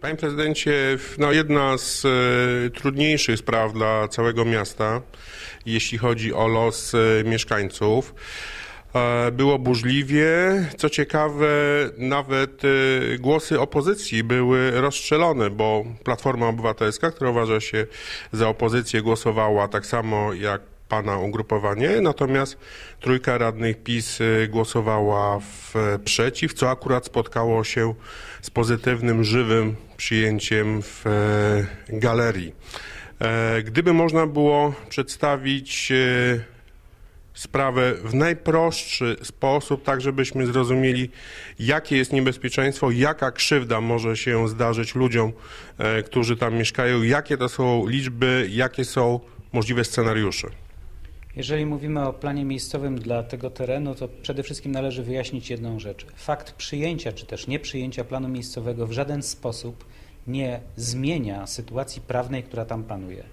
Panie prezydencie, no jedna z e, trudniejszych spraw dla całego miasta, jeśli chodzi o los e, mieszkańców. E, Było burzliwie. Co ciekawe, nawet głosy opozycji były rozstrzelone, bo Platforma Obywatelska, która uważa się za opozycję, głosowała tak samo jak pana ugrupowanie, natomiast trójka radnych PiS y, głosowała w, przeciw, co akurat spotkało się z pozytywnym, żywym przyjęciem w e, galerii. E, Gdyby można było przedstawić e, sprawę w najprostszy sposób, tak żebyśmy zrozumieli, jakie jest niebezpieczeństwo, jaka krzywda może się zdarzyć ludziom, e, którzy tam mieszkają, jakie to są liczby, jakie są możliwe scenariusze. Jeżeli mówimy o planie miejscowym dla tego terenu, to przede wszystkim należy wyjaśnić jedną rzecz. Fakt przyjęcia czy też nieprzyjęcia planu miejscowego w żaden sposób nie zmienia sytuacji prawnej, która tam panuje.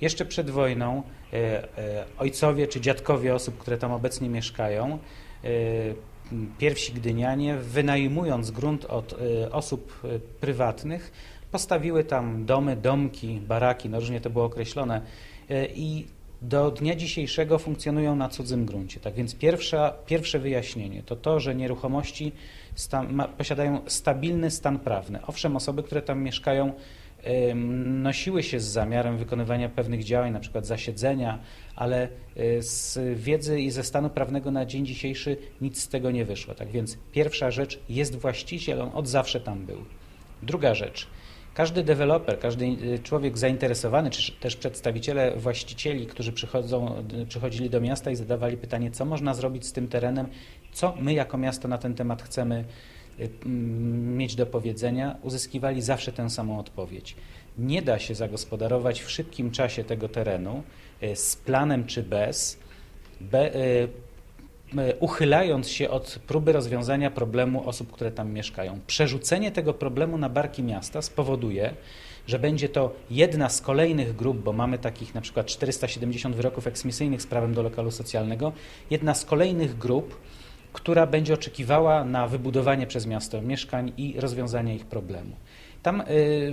Jeszcze przed wojną e, e, ojcowie czy dziadkowie osób, które tam obecnie mieszkają, e, pierwsi gdynianie, wynajmując grunt od e, osób e, prywatnych, postawiły tam domy, domki, baraki, no różnie to było określone e, i do dnia dzisiejszego funkcjonują na cudzym gruncie. Tak więc pierwsza, pierwsze wyjaśnienie to to, że nieruchomości sta, ma, posiadają stabilny stan prawny. Owszem, osoby, które tam mieszkają, nosiły się z zamiarem wykonywania pewnych działań, na przykład zasiedzenia, ale e, z wiedzy i ze stanu prawnego na dzień dzisiejszy nic z tego nie wyszło. Tak więc pierwsza rzecz jest właściciel, on od zawsze tam był. Druga rzecz. Każdy deweloper, każdy y, człowiek zainteresowany, czy też przedstawiciele właścicieli, którzy przychodzą, y, przychodzili do miasta i zadawali pytanie, co można zrobić z tym terenem, co my jako miasto na ten temat chcemy y, mieć do powiedzenia, uzyskiwali zawsze tę samą odpowiedź. Nie da się zagospodarować w szybkim czasie tego terenu z planem czy bez, be, uchylając się od próby rozwiązania problemu osób, które tam mieszkają. Przerzucenie tego problemu na barki miasta spowoduje, że będzie to jedna z kolejnych grup, bo mamy takich na przykład 470 wyroków eksmisyjnych z prawem do lokalu socjalnego, jedna z kolejnych grup, która będzie oczekiwała na wybudowanie przez miasto mieszkań i rozwiązanie ich problemu. Tam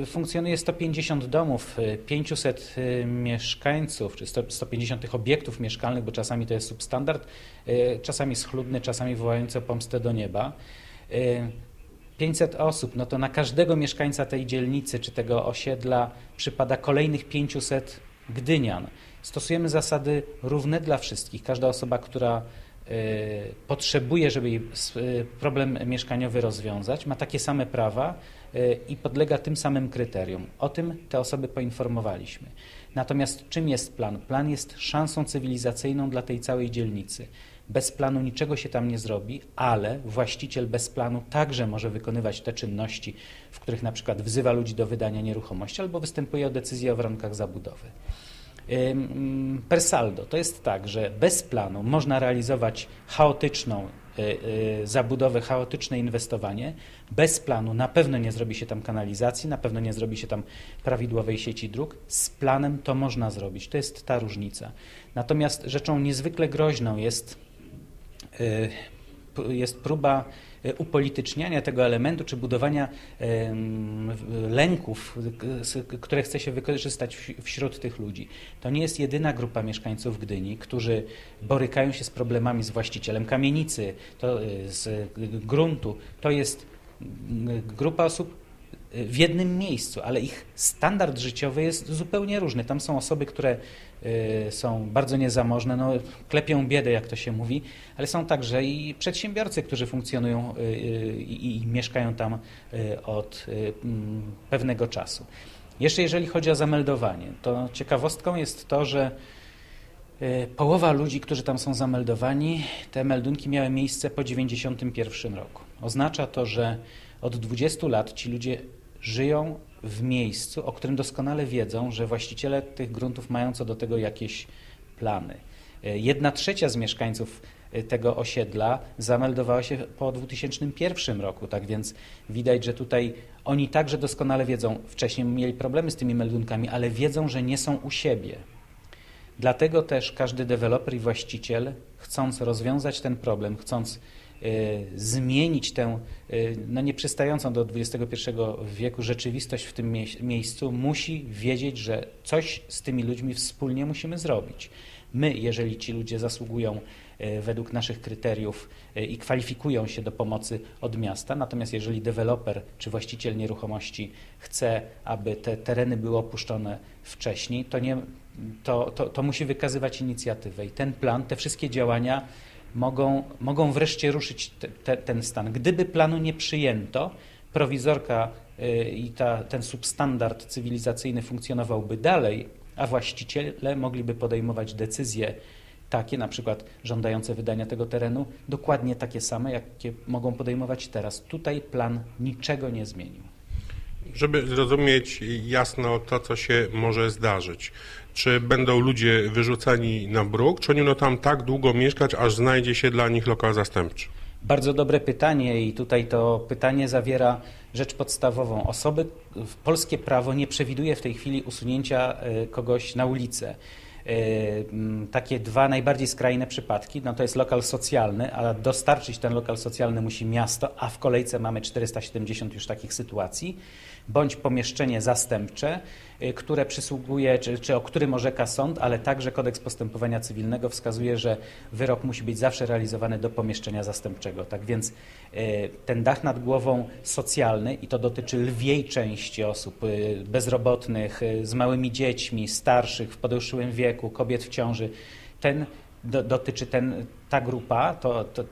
y, funkcjonuje 150 domów, y, 500 y, mieszkańców, czy 100, 150 tych obiektów mieszkalnych, bo czasami to jest substandard, y, czasami schludny, czasami wołający o pomstę do nieba. Y, 500 osób, no to na każdego mieszkańca tej dzielnicy czy tego osiedla przypada kolejnych 500 gdynian. Stosujemy zasady równe dla wszystkich. Każda osoba, która y, potrzebuje, żeby jej y, problem mieszkaniowy rozwiązać, ma takie same prawa y, i podlega tym samym kryterium. O tym te osoby poinformowaliśmy. Natomiast czym jest plan? Plan jest szansą cywilizacyjną dla tej całej dzielnicy. Bez planu niczego się tam nie zrobi, ale właściciel bez planu także może wykonywać te czynności, w których na przykład wzywa ludzi do wydania nieruchomości albo występuje o decyzję o warunkach zabudowy. Ym, Per saldo to jest tak, że bez planu można realizować chaotyczną y, y, zabudowę, chaotyczne inwestowanie. Bez planu na pewno nie zrobi się tam kanalizacji, na pewno nie zrobi się tam prawidłowej sieci dróg. Z planem to można zrobić. To jest ta różnica. Natomiast rzeczą niezwykle groźną jest, p- jest próba y, upolityczniania tego elementu, czy budowania lęków, które chce się wykorzystać wś- wśród tych ludzi. To nie jest jedyna grupa mieszkańców Gdyni, którzy borykają się z problemami z właścicielem kamienicy, to, y, z gruntu. To jest grupa osób y, w jednym miejscu, ale ich standard życiowy jest zupełnie różny. Tam są osoby, które są bardzo niezamożne, no, klepią biedę, jak to się mówi, ale są także i przedsiębiorcy, którzy funkcjonują y, y, i, i mieszkają tam y, od y, mm, pewnego czasu. Jeszcze jeżeli chodzi o zameldowanie, to ciekawostką jest to, że y, połowa ludzi, którzy tam są zameldowani, te meldunki miały miejsce po 1991 roku. Oznacza to, że od 20 lat ci ludzie żyją w miejscu, o którym doskonale wiedzą, że właściciele tych gruntów mają co do tego jakieś plany. Y, Jedna trzecia z mieszkańców y, tego osiedla zameldowała się po 2001 roku, tak więc widać, że tutaj oni także doskonale wiedzą, wcześniej mieli problemy z tymi meldunkami, ale wiedzą, że nie są u siebie. Dlatego też każdy deweloper i właściciel, chcąc rozwiązać ten problem, chcąc zmienić tę no, nieprzystającą do XXI wieku rzeczywistość w tym miejscu, musi wiedzieć, że coś z tymi ludźmi wspólnie musimy zrobić. My, jeżeli ci ludzie zasługują E, według naszych kryteriów e, i kwalifikują się do pomocy od miasta. Natomiast jeżeli deweloper czy właściciel nieruchomości chce, aby te tereny były opuszczone wcześniej, to, nie, to, to, to musi wykazywać inicjatywę. I ten plan, te wszystkie działania mogą, mogą wreszcie ruszyć te, te, ten stan. Gdyby planu nie przyjęto, prowizorka e, i ta, ten substandard cywilizacyjny funkcjonowałby dalej, a właściciele mogliby podejmować decyzje takie, na przykład żądające wydania tego terenu, dokładnie takie same, jakie mogą podejmować teraz. Tutaj plan niczego nie zmienił. Żeby zrozumieć jasno to, co się może zdarzyć. Czy będą ludzie wyrzucani na bruk, czy oni będą tam tak długo mieszkać, aż znajdzie się dla nich lokal zastępczy? Bardzo dobre pytanie i tutaj to pytanie zawiera rzecz podstawową. Osoby, polskie prawo nie przewiduje w tej chwili usunięcia e, kogoś na ulicę. Takie dwa najbardziej skrajne przypadki, no to jest lokal socjalny, a dostarczyć ten lokal socjalny musi miasto, a w kolejce mamy 470 już takich sytuacji, bądź pomieszczenie zastępcze, y, które przysługuje, czy, czy o którym orzeka sąd, ale także kodeks postępowania cywilnego wskazuje, że wyrok musi być zawsze realizowany do pomieszczenia zastępczego. Tak więc y, ten dach nad głową socjalny, i to dotyczy lwiej części osób y, bezrobotnych, z małymi dziećmi, starszych, w podeszłym wieku, kobiet w ciąży, ten do, dotyczy ten, ta grupa, to, to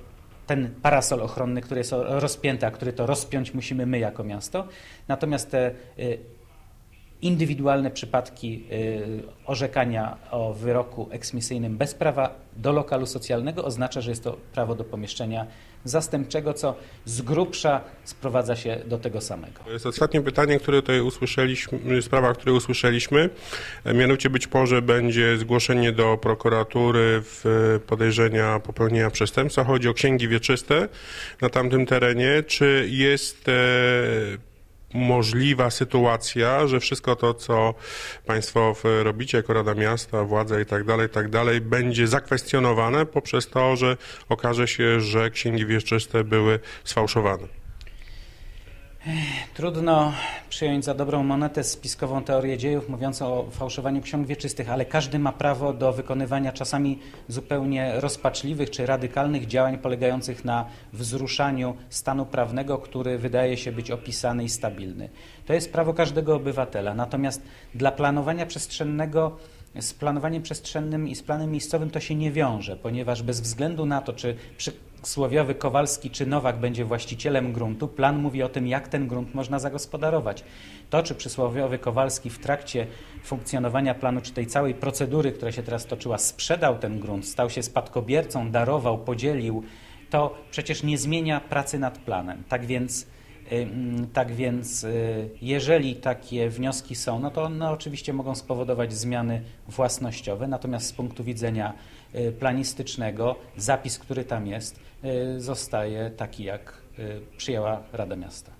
ten parasol ochronny, który jest rozpięty, a który to rozpiąć musimy my jako miasto. Natomiast te y, indywidualne przypadki y, orzekania o wyroku eksmisyjnym bez prawa do lokalu socjalnego oznacza, że jest to prawo do pomieszczenia zastępczego, co z grubsza sprowadza się do tego samego. To jest ostatnie pytanie, które tutaj usłyszeliśmy, sprawa, której usłyszeliśmy. Mianowicie być może będzie zgłoszenie do prokuratury w podejrzenia popełnienia przestępstwa. Chodzi o księgi wieczyste na tamtym terenie. Czy jest e, możliwa sytuacja, że wszystko to, co Państwo robicie jako Rada Miasta, władze i tak dalej, tak dalej, będzie zakwestionowane poprzez to, że okaże się, że księgi wieczyste były sfałszowane. Trudno przyjąć za dobrą monetę spiskową teorię dziejów mówiącą o fałszowaniu ksiąg wieczystych, ale każdy ma prawo do wykonywania czasami zupełnie rozpaczliwych czy radykalnych działań polegających na wzruszaniu stanu prawnego, który wydaje się być opisany i stabilny. To jest prawo każdego obywatela. Natomiast dla planowania przestrzennego z planowaniem przestrzennym i z planem miejscowym to się nie wiąże, ponieważ bez względu na to, czy przysłowiowy Kowalski czy Nowak będzie właścicielem gruntu, plan mówi o tym, jak ten grunt można zagospodarować. To, czy przysłowiowy Kowalski w trakcie funkcjonowania planu, czy tej całej procedury, która się teraz toczyła, sprzedał ten grunt, stał się spadkobiercą, darował, podzielił, to przecież nie zmienia pracy nad planem. Tak więc tak więc, y, jeżeli takie wnioski są, no to one oczywiście mogą spowodować zmiany własnościowe, natomiast z punktu widzenia y, planistycznego zapis, który tam jest, zostaje taki, jak przyjęła Rada Miasta.